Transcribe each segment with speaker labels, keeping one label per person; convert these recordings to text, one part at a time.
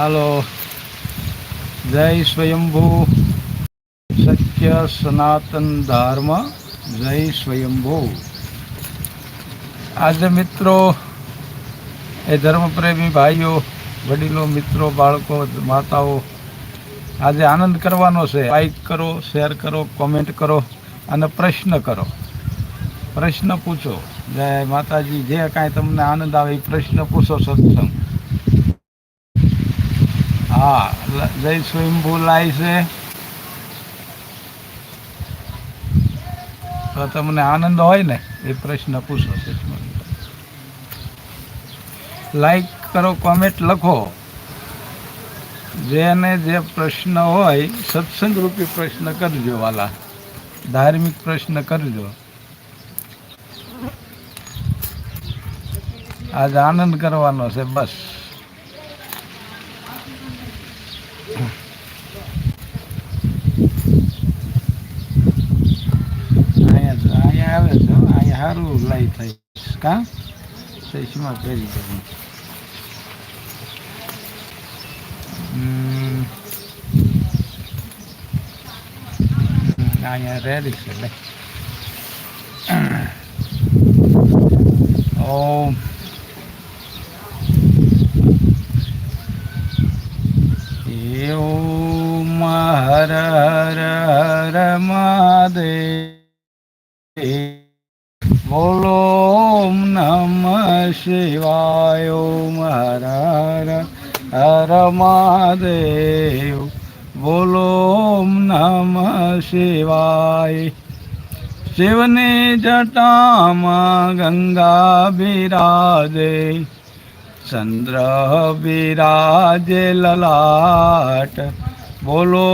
Speaker 1: હાલો જય સ્વયંભુ સત્ય સનાતન ધર્મ જય સ્વયંભુ આજે મિત્રો, એ ધર્મપ્રેમી ભાઈઓ, વડીલો, મિત્રો, બાળકો, માતાઓ, આજે આનંદ કરવાનો છે. લાઈક કરો શેર કરો કોમેન્ટ કરો અને પ્રશ્ન કરો. પ્રશ્ન પૂછો. જય માતાજી. જે કાંઈ તમને આનંદ આવે એ પ્રશ્ન પૂછો સત્સંગ હા જય સ્વયંભૂ લાય છે. તો તમને આનંદ હોય ને, એ પ્રશ્ન પૂછો લાઈક કરો કોમેન્ટ લખો. જેને જે પ્રશ્ન હોય, સત્સંગ રૂપી પ્રશ્ન કરજો વાલા. ધાર્મિક પ્રશ્ન કરજો. આજ આનંદ કરવાનો છે, બસ અહીંયા અહીંયા આવે છે હો. અહીંયા સારું લાઈ થઈ કા ચશ્મા કરી. હમ, અહીંયા રેડી છે ઓમ. મહાદેવ, બોલો નમ શિવાય. શિવની જટામાં ગંગા બિરાજે, ચંદ્ર બિરાજે લલાટ. બોલો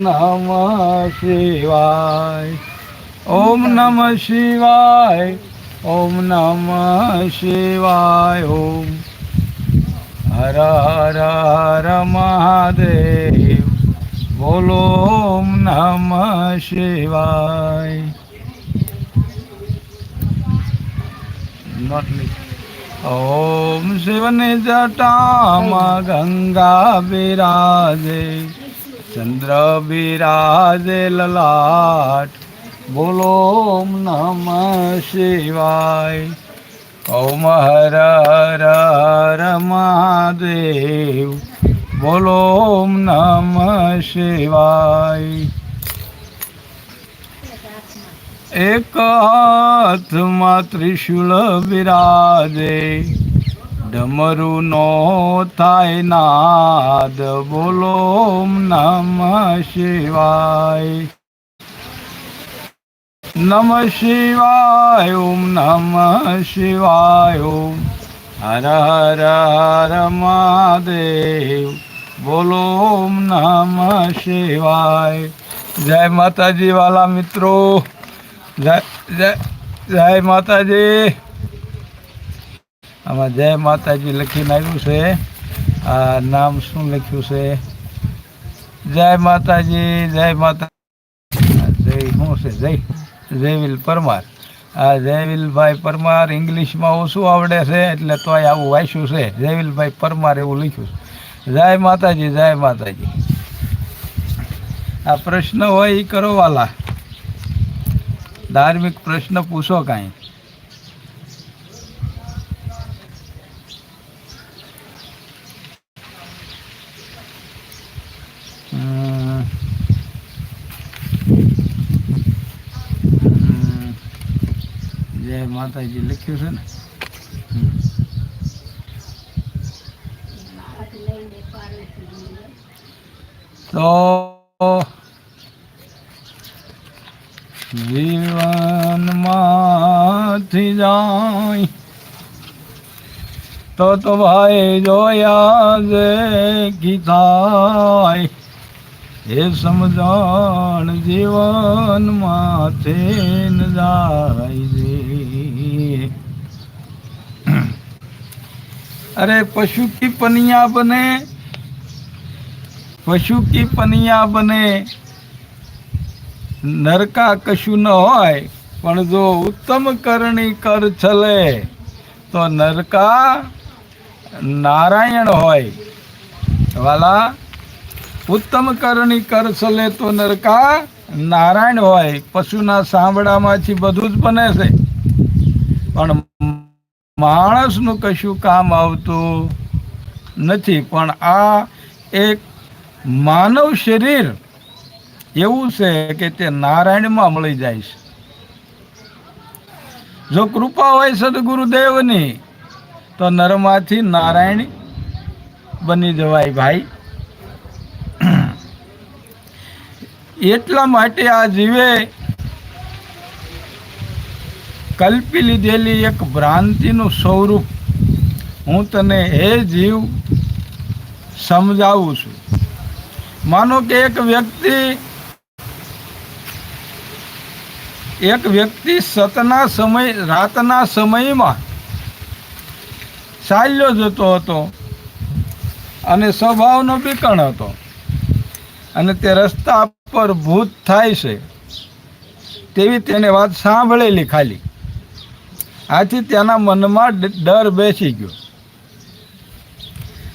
Speaker 1: નમ શિવાય. ઓમ નમ શિવાય, ઓમ નમ શિવાય, ઓમ હર હર હર મહાદેવ, બોલો ઓમ નમ શિવાય. ઓમ શિવની જટામાં ગંગા બિરાજે, ચંદ્ર બિરાજે લલાટ. બોલો નમ શિવાય. ઓમ હર હર હર મહાદેવ બોલો ઓમ નમ શિવાય. એક હાથમાં ત્રિશુલ બિરાજે ડમરું નો થાય નાદ, બોલો ઓમ નમ શિવાય. નમ શિવાય ઓમ નમ શિવાય ઓમ હર હર હર મહાદેવ બોલો ઓમ નમ શિવાય જય માતાજી વાલા મિત્રો જય જય જય માતાજી આમાં જય માતાજી લખીને આવ્યું છે આ નામ શું લખ્યું છે જય માતાજી જય માતા આ જય શું છે જય જયવીલ પરમાર. આ જયવિલભાઈ પરમાર ઇંગ્લિશમાં ઓછું આવડે છે, એટલે તોય આવું વાંચ્યું છે. જયવિલભાઈ પરમાર એવું લખ્યું છે. જય માતાજી જય માતાજી. આ પ્રશ્ન હોય એ કરો વાલા. ધાર્મિક પ્રશ્ન પૂછો કાંઈ. જય માતાજી લખ્યું છે ને. તો જીવનમાંથી જાય તો તો ભાઈ જોયા જે કીધાય એ સમજણ જીવન માથે અરે પશુ કી પનિયા બને? પશુ કી પનિયા બને? નરકા કશું ન હોય, પણ જો ઉત્તમ કરણી કર છલે, તો નરકા નારાયણ હોય. વાલા ઉત્તમ કરણી કરસલે તો નરકા. નારાયણ હોય, પશુના સાંભળામાંથી બધું જ બને છે. પણ માણસનું કશું કામ આવતું નથી. પણ આ એક માનવ શરીર એવું છે કે તે નારાયણમાં મળી જાય છે. જો કૃપા હોય સદગુરુદેવની, તો નરમાંથી નારાયણ બની જવાય ભાઈ. એટલા માટે આ જીવે કલ્પી લીધેલી એક ભ્રાંતિનું સ્વરૂપ. હું તને હે જીવ સમજાવું છું. માનો કે એક વ્યક્તિ એક વ્યક્તિ સતના સમય, રાતના સમયમાં ચાલ્યો જતો હતો અને સ્વભાવનો બીકણ હતો અને તે રસ્તા પર ભૂત થાય છે. તેવી તેને વાત સાંભળેલી ખાલી. આથી તેના મનમાં ડર બેસી ગયો.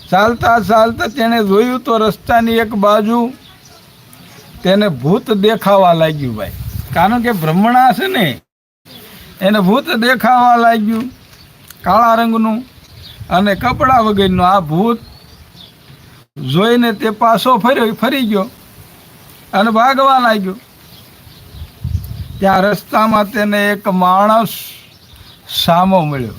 Speaker 1: ચાલતા ચાલતા તેણે જોયું તો રસ્તાની એક બાજુ તેને ભૂત દેખાવા લાગ્યું ભાઈ. કારણ કે ભ્રમણા છે ને, એને ભૂત દેખાવા લાગ્યું કાળા રંગનું અને કપડા વગરનું. આ ભૂત જોઈને તે પાછો ફર્યો, ફરી ગયો. અને ભાગવા લાગ્યો ત્યાં રસ્તામાં તેને એક માણસ સામો મળ્યો.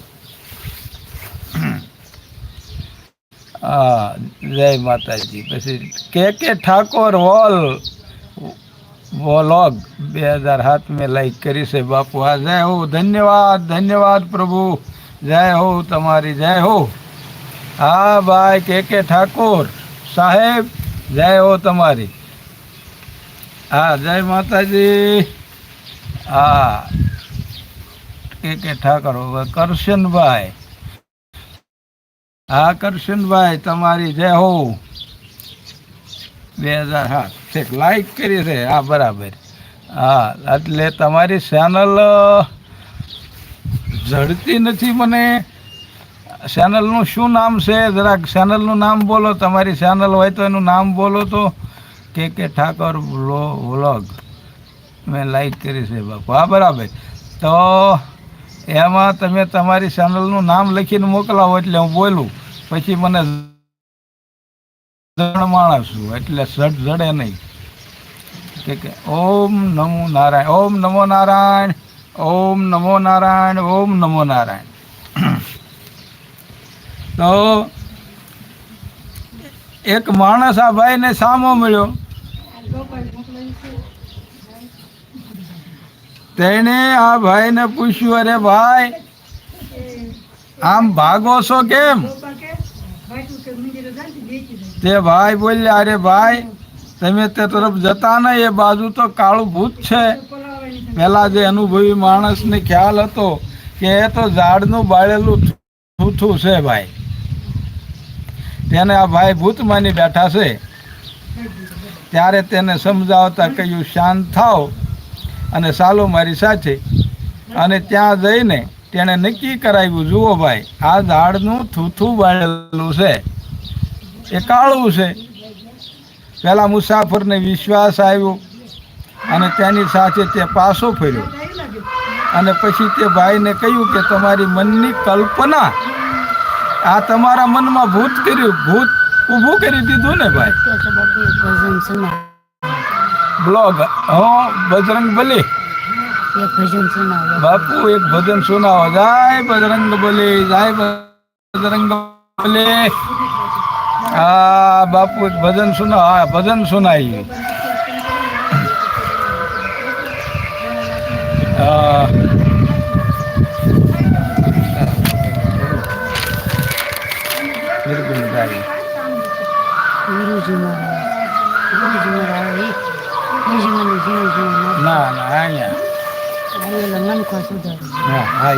Speaker 1: હા જય માતાજી. પછી કે કે ઠાકોર વોલ વોલોગ બે હજાર હાથ મેં લાઈક કરી છે. બાપુ, હા, જય હો, ધન્યવાદ ધન્યવાદ પ્રભુ. જય હો, તમારી જય હો. હા, ભાઈ, કે કે ઠાકોર સાહેબ, જય હો તમારી. હા, જય માતાજી. હા. કે કે ઠાકર કરશનભાઈ. હા, કરશનભાઈ, તમારી જય હો. બે હજાર સાત ઠીક લાઈક કરી છે. હા, બરાબર. હા, એટલે તમારી ચેનલ જડતી નથી મને. ચેનલનું શું નામ છે? જરાક ચેનલનું નામ બોલો. તમારી ચેનલ હોય તો એનું નામ બોલો તો. કે કે ઠાકોર વ્લોગ. મેં લાઈક કરી છે બાપુ. હા, બરાબર. તો એમાં તમે તમારી ચેનલનું નામ લખીને મોકલાવો એટલે હું બોલું. પછી મને માણસું, એટલે સટ જડે નહીં. કે કે ઓમ નમો નારાયણ, ઓમ નમો નારાયણ, ઓમ નમો નારાયણ, ઓમ નમો નારાયણ. તો એક માણસ આ ભાઈને સામો મળ્યો. તેણે આ ભાઈને પૂછ્યું, અરે ભાઈ, આમ ભાગો છો કેમ? તે ભાઈ બોલ્યા, અરે ભાઈ, તમે તે તરફ જતા નહીં, એ બાજુ તો કાળું ભૂત છે. પેલા જે અનુભવી માણસને ખ્યાલ હતો કે એ તો ઝાડનું બાળેલું થૂથું છે ભાઈ. તેને આ ભાઈ ભૂત માની બેઠા છે. ત્યારે તેને સમજાવતા કહ્યું, શાંત થાવ અને સાલો મારી સાથે. અને ત્યાં જઈને તેણે નક્કી કરાવ્યું, જુઓ ભાઈ, આ ઝાડનું થૂથું બાળેલું છે. એ કાળું છે. પહેલાં મુસાફરને વિશ્વાસ આવ્યો અને તેની સાથે તે પાછો ફર્યો. અને પછી તે ભાઈને કહ્યું કે, તમારી મનની કલ્પના આ તમારા મનમાં ભૂત કર્યું, ભૂત ઊભું કરી દીધું ને ભાઈ? બ્લોગ હો બજરંગ બલી. બાપુ એક ભજન સુનાવો. જાય બજરંગ બલી જાય બજરંગ બલી. હા બાપુ એક ભજન સુનાવો. હા ભજન સુનાવી હા. ના ના અહીંયા હા.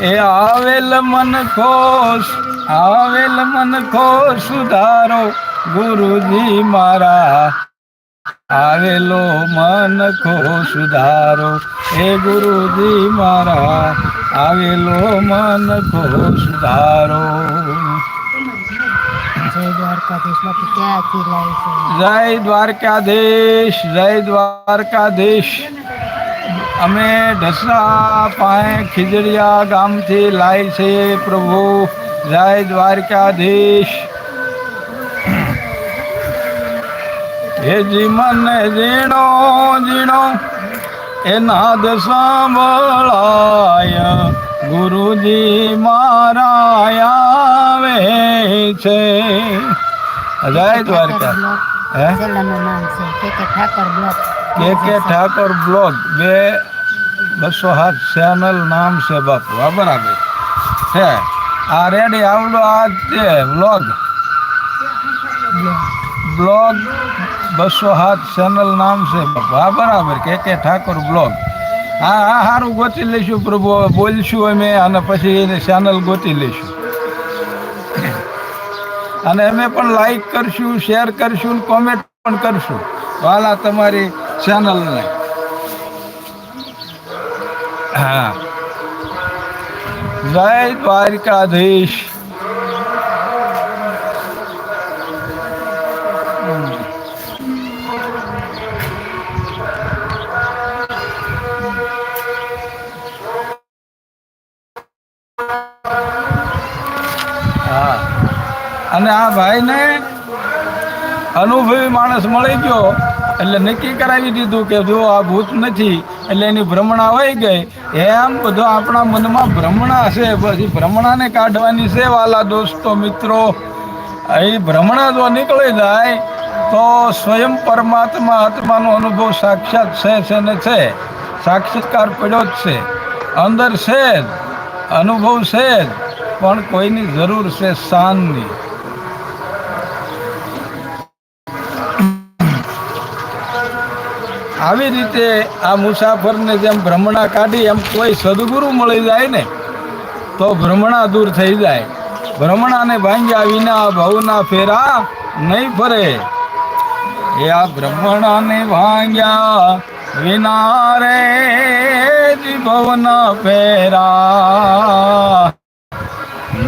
Speaker 1: એ આવેલ મન ખોશ, આવેલ મન ખોશ સુધારો, ગુરુજી મારા. આવેલો મન ખો સુધારો હે ગુરુજી મારા. આવેલો મન ખો સુધારો.
Speaker 2: જય દ્વારકાધીશ.
Speaker 1: જય દ્વારકાધીશ અમે ઢસા પાસે ખીજડીયા ગામથી લાય છે પ્રભુ. જય દ્વારકાધીશ. હે જી મને જીણો જીણો એના નાદ સાંભળાય ગુરુજી મારા આવે છે જય દ્વારકા હે
Speaker 2: જિલ્લાનું નામ છે કે કે ઠાકર બ્લોક
Speaker 1: કે કે ઠાકોર બ્લોગ બે બસો સાત ચેનલ નામ છે બાપુ આ બરાબર છે આ રેડી આવડો આ છે બ્લોગ બ્લોગ બસો સાત ચેનલ નામ છે બાપુ આ બરાબર કે કે ઠાકોર બ્લોગ હા હા સારું ગોતી લઈશું પ્રભુ. બોલશું અમે અને પછી એને ચેનલ ગોતી લઈશું. અને અમે પણ લાઈક કરશું શેર કરશું કોમેન્ટ પણ કરશું. વાલા તમારી ચેનલને હા. જય દ્વારકાધીશ. અને આ ભાઈને અનુભવી માણસ મળી ગયો. એટલે નક્કી કરાવી દીધું કે જો આ ભૂત નથી, એટલે એની ભ્રમણા હોય ગઈ. એમ બધો આપણા મનમાં ભ્રમણા છે. પછી ભ્રમણાને કાઢવાની છે વાલા દોસ્તો, મિત્રો. એ ભ્રમણા જો નીકળી જાય, તો સ્વયં પરમાત્મા આત્માનો અનુભવ સાક્ષાત છે છે ને છે. સાક્ષાત્કાર પડ્યો જ છે. અંદર છે જ, અનુભવ છે જ, પણ કોઈની જરૂર છે શાનની. આવી રીતે આ મુસાફરને જેમ ભ્રમણા કાઢી એમ કોઈ સદગુરુ મળી જાય ને, તો ભ્રમણા દૂર થઈ જાય. ભ્રમણાને ભાંગ્યા વિના ભવના ફેરા નહીં ફરે. એ આ ભ્રમણાને ભાંગ્યા વિના રે ભવના ફેરા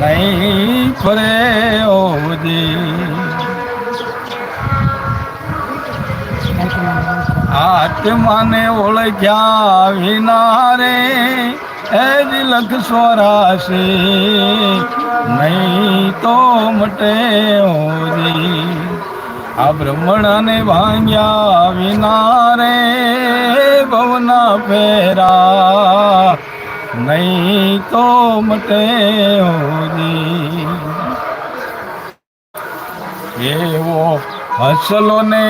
Speaker 1: નહીં ફરે ઓજી. આત્માને ઓળખ્યા વિના રે એ જ લખ સ્વરાશે. નહીં તો મટે ઓરી આ બ્રહ્મણાને ભાંગ્યા વિના રે ભવના ફેરા. નહીં તો મટે હોરી. એવો હસલો ને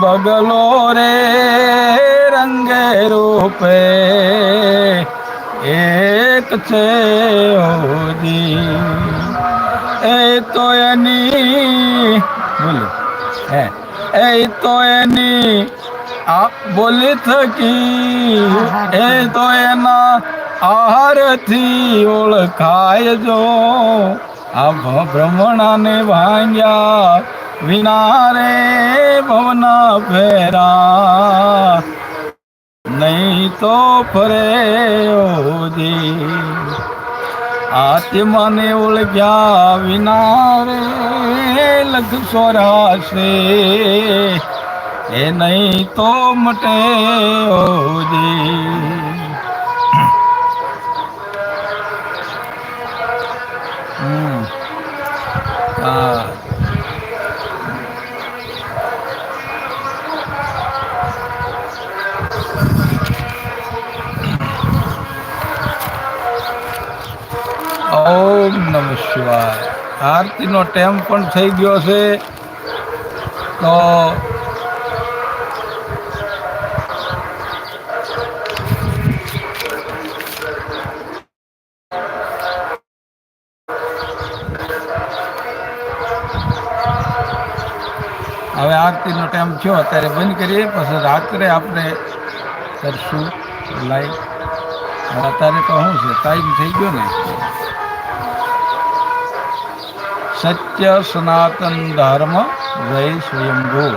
Speaker 1: બગલો રે રંગે રૂપે. એક છે હોદી, એ તો એની, બોલો. હે, એ તો એની, આ બોલી થકી, એ તો એના આહારથી ઓળખાય જો. આ ભ્રમણાને ભાંગ્યા વિના રે ભવના ફેરા નહીં તો ફરે ઓજી. આત્માને ઓળખ્યા વિના રે લખ સ્વરાશે. એ નહીં તો મટે ઓજી. આરતીનો ટાઈમ પણ થઈ ગયો છે. તો હવે આરતીનો ટાઈમ થયો, અત્યારે બંધ કરીએ. પછી રાત્રે આપણે કરશું લાઈવ અત્યારે તો શું છે ટાઈમ થઈ ગયો ને. સત્ય સનાતન ધર્મ જય સ્વયંભૂ.